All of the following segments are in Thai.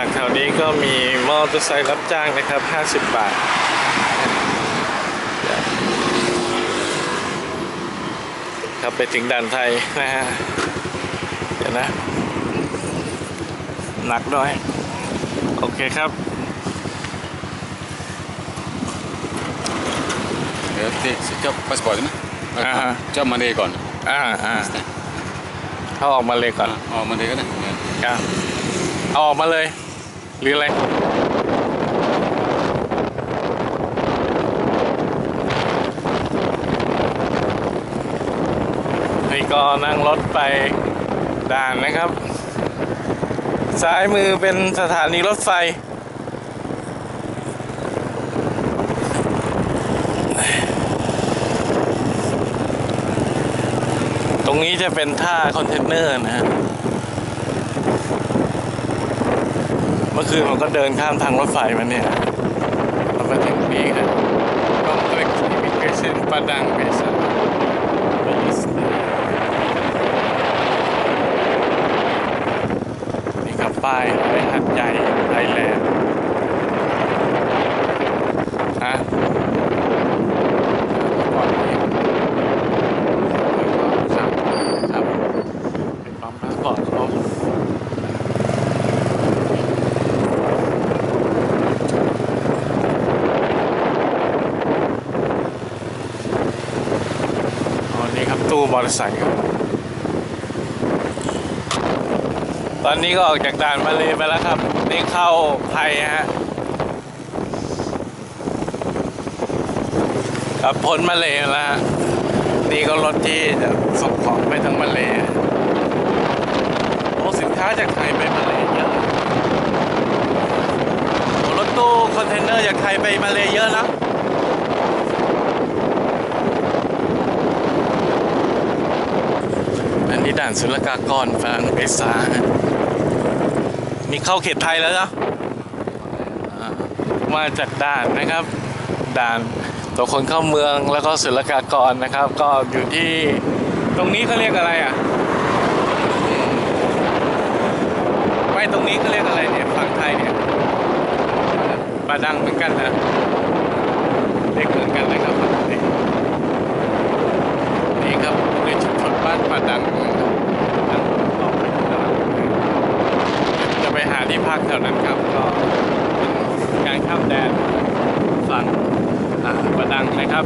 จากแถวนี้ก็มีมอเตอร์ไซค์รับจ้างนะครับ 50 บาท ครับไปถึงด่านไทยนะฮะเดี๋ยวนะ หนักน้อยโอเคครับ Berarti sejak paspor ni. Aha. Jam mana kon? อ่าอ่าเขาออกมาเลยก่อน Oh, mana kan? อะเอาออกมาเลย หรืออะไรนี่ก็นั่งรถไปด่านนะครับ ซ้ายมือเป็นสถานีรถไฟตรงนี้จะเป็นท่าคอนเทนเนอร์นะฮะ มื่อคืนผมก็เดินข้ามทางรถไฟมาเนี่ยเรามาถึงนี้ครับก็เล็กที่มีเกษนปาดังเบสานี่ครับป้ายไปหัดใหญ่ไทยแลนด์ฮะก่อนนี้ครับครับเป็นปั๊มพาสปอร์ตเขา อ๋อนี่ครับตู้ มอเตอร์ไซค์ตอนนี้ก็ออกจากด่านมาเลยไปแล้วครับ นี่เข้าไทยฮะกับพ้นมาเลยแล้ว นี่ก็รถที่จะส่งของไปทางมาเลยโอ้สินค้าจากไทยไปมาเลยเยอะรถตู้คอนเทนเนอร์จากไทยไปมาเลยเยอะนะ อันนี้ด่านศุลกากรฝรั่งเบซามีเข้าเขตไทยแล้วเนอะมาจากด่านนะครับ ด่านตัวคนเข้าเมืองแล้วก็ศุลกากรนะครับ ก็อยู่ที่ตรงนี้เขาเรียกอะไรอะไม่ตรงนี้เขาเรียกอะไรเนี่ยฝั่งไทยเนี่ยบาดังเหมือนกันนะเรียกเหมือนกันนะครับฝั่งไทย นี่ครับในชุมชนบ้านป่าดังนะครับนั่งออกไปข้างนอกจะไปหาที่พักแถวนั้น ครับก็เป็นการข้ามแดนฝั่งอ่าป่าดังนะครับ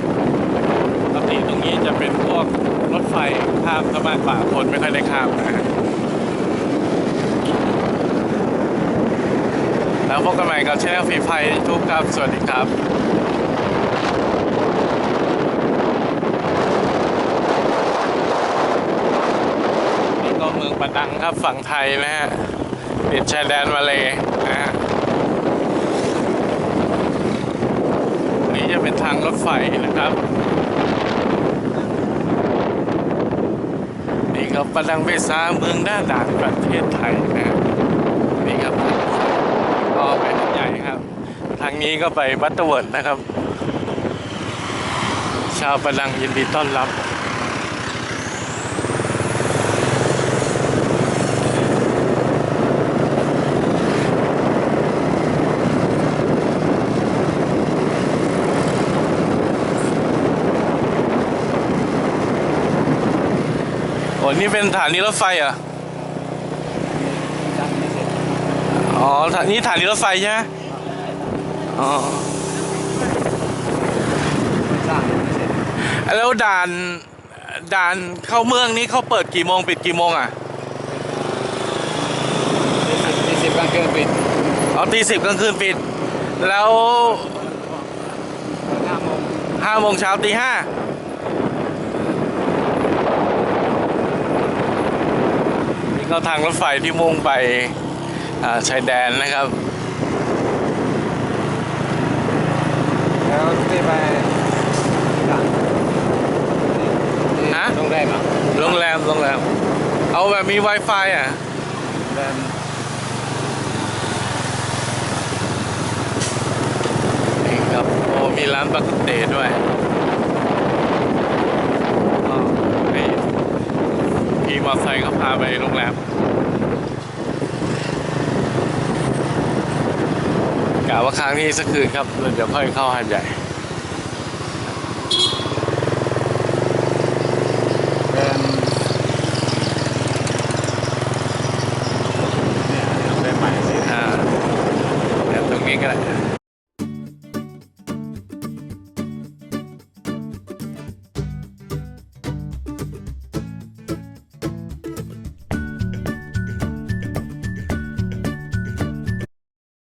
ปกติตรงนี้จะเป็นพวกรถไฟข้ามสะพานป่าคนไม่ค่อยได้ข้ามนะฮะแล้วพบกันใหม่กับช่องฟรีไฟทุกครับ สวัสดีครับนี่ก็เมืองปะดังครับฝั่งไทยนะฮะติดชายแดนมาเลย นะฮะนี่จะเป็นทางรถไฟนะครับ นี่ครับปะดังเบซาเมืองหน้าด่านประเทศไทยนะนี่ครับก็ไปทางใหญ่ครับ ทางนี้ก็ไปบัตเตอร์เวิร์ดนะครับ ชาวปะดังยินดีต้อนรับ นี่เป็นสถานีรถไฟเหรอ อ๋อสถานี่สถานีรถไฟใช่ไหมอ๋อแล้วด่านด่านเข้าเมืองนี้เขาเปิดกี่โมงปิดกี่โมงอะ Disipkan ke pit. เอาตีสิบกลางคืนปิด แล้วห้าโมงเช้าตีห้า ก็ทางรถไฟที่มุ่งไปอ่าชายแดนนะครับ Kalau kita by ฮะโรงแรมอะโรงแรมโรงแรม เอาแบบมี Wi-Fi อะโรงแรมนี่ครับ โอ้มีร้านบักกุเตด้วย อไซค์เขาพาไปโรงแรมกะว่าค้างที่สักคืนครับเดี๋ยวค่อยเข้าหันใหญ่